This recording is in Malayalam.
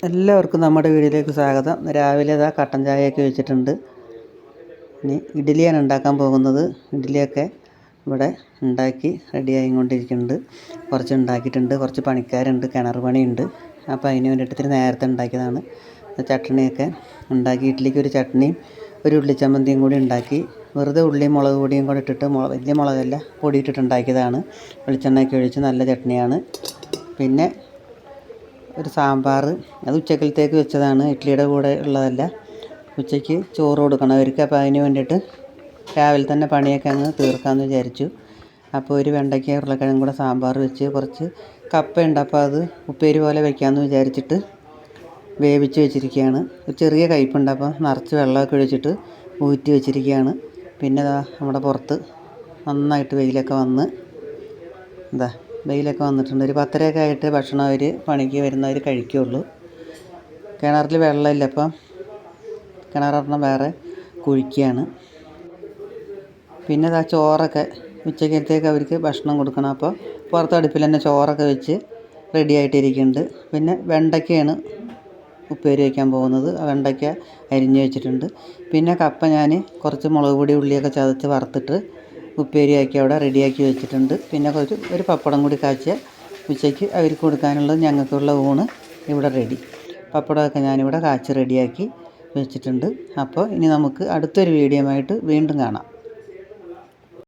എല്ലാവർക്കും നമ്മുടെ വീഡിയോയിലേക്ക് സ്വാഗതം. രാവിലെ ഇതാ കട്ടൻ ചായയൊക്കെ വെച്ചിട്ടുണ്ട്. ഇനി ഇഡ്ഡലിയാണ് ഉണ്ടാക്കാൻ പോകുന്നത്. ഇഡ്ഡലിയൊക്കെ ഇവിടെ ഉണ്ടാക്കി റെഡിയായി കൊണ്ടിരിക്കുന്നുണ്ട് കുറച്ച് ഉണ്ടാക്കിയിട്ടുണ്ട് കുറച്ച് പണിക്കാരുണ്ട് കിണർ പണിയുണ്ട്. അപ്പോൾ അതിന് വേണ്ടിയിട്ട് ഇത്തിരി നേരത്തെ ഉണ്ടാക്കിയതാണ്. ചട്ടണിയൊക്കെ ഉണ്ടാക്കി ഇഡ്ഡലിക്ക് ഒരു ചട്നിയും ഒരു ഉള്ളിച്ചമ്മന്തിയും കൂടി ഉണ്ടാക്കി. വെറുതെ ഉള്ളിയും മുളക് പൊടിയും കൂടി ഇട്ടിട്ട് മുളക് വലിയ മുളകല്ല പൊടി ഇട്ടിട്ട് ഉണ്ടാക്കിയതാണ്. വെളിച്ചെണ്ണയൊക്കെ ഒഴിച്ച് നല്ല ചട്നിയാണ്. പിന്നെ ഒരു സാമ്പാർ. അത് ഉച്ചക്കലത്തേക്ക് വെച്ചതാണ്. ഇഡ്ഡലിയുടെ കൂടെ ഉള്ളതല്ല. ഉച്ചയ്ക്ക് ചോറ് കൊടുക്കണം അവർക്ക്. അപ്പോൾ അതിന് വേണ്ടിയിട്ട് രാവിലെ തന്നെ പണിയൊക്കെ അങ്ങ് തീർക്കാമെന്ന് വിചാരിച്ചു. അപ്പോൾ ഒരു വെണ്ടയ്ക്ക ഉരുളക്കിഴങ്ങും കൂടെ സാമ്പാർ വെച്ച് കുറച്ച് കപ്പയുണ്ട്. അപ്പോൾ അത് ഉപ്പേരി പോലെ വെക്കാമെന്ന് വിചാരിച്ചിട്ട് വേവിച്ച് വെച്ചിരിക്കുകയാണ്. ഒരു ചെറിയ കയ്പുണ്ട് അപ്പോൾ നിറച്ച് വെള്ളമൊക്കെ ഒഴിച്ചിട്ട് ഊറ്റി വെച്ചിരിക്കുകയാണ്. പിന്നെ നമ്മുടെ പുറത്ത് നന്നായിട്ട് വെയിലൊക്കെ വന്ന് എന്താ വെയിലൊക്കെ വന്നിട്ടുണ്ട്. ഒരു പത്തരയൊക്കെ ആയിട്ട് ഭക്ഷണം അവർ പണിക്ക് വരുന്നവർ കഴിക്കുകയുള്ളൂ കിണറിൽ വെള്ളമില്ല അപ്പം കിണറെണ്ണം വേറെ കുഴിക്കുകയാണ്. പിന്നെ ആ ചോറൊക്കെ ഉച്ചക്കത്തേക്ക് അവർക്ക് ഭക്ഷണം കൊടുക്കണം. അപ്പോൾ പുറത്ത് അടുപ്പിൽ തന്നെ ചോറൊക്കെ വെച്ച് റെഡി ആയിട്ടിരിക്കുന്നുണ്ട്. പിന്നെ വെണ്ടയ്ക്കയാണ് ഉപ്പേരി വയ്ക്കാൻ പോകുന്നത്. വെണ്ടയ്ക്ക അരിഞ്ഞ് വെച്ചിട്ടുണ്ട്. പിന്നെ കപ്പ ഞാൻ കുറച്ച് മുളക് പൊടി ഉള്ളിയൊക്കെ ചതച്ച് വറുത്തിട്ട് ഉപ്പേരിയാക്കി അവിടെ റെഡിയാക്കി വെച്ചിട്ടുണ്ട്. പിന്നെ കുറച്ച് ഒരു പപ്പടം കൂടി കാച്ചിയ ഉച്ചയ്ക്ക് അവർക്ക് കൊടുക്കാനുള്ളത് ഞങ്ങൾക്കുള്ള ഊണ് ഇവിടെ റെഡി. പപ്പടമൊക്കെ ഞാനിവിടെ കാച്ചി റെഡിയാക്കി വെച്ചിട്ടുണ്ട്. അപ്പോൾ ഇനി നമുക്ക് അടുത്തൊരു വീഡിയോ ആയിട്ട് വീണ്ടും കാണാം.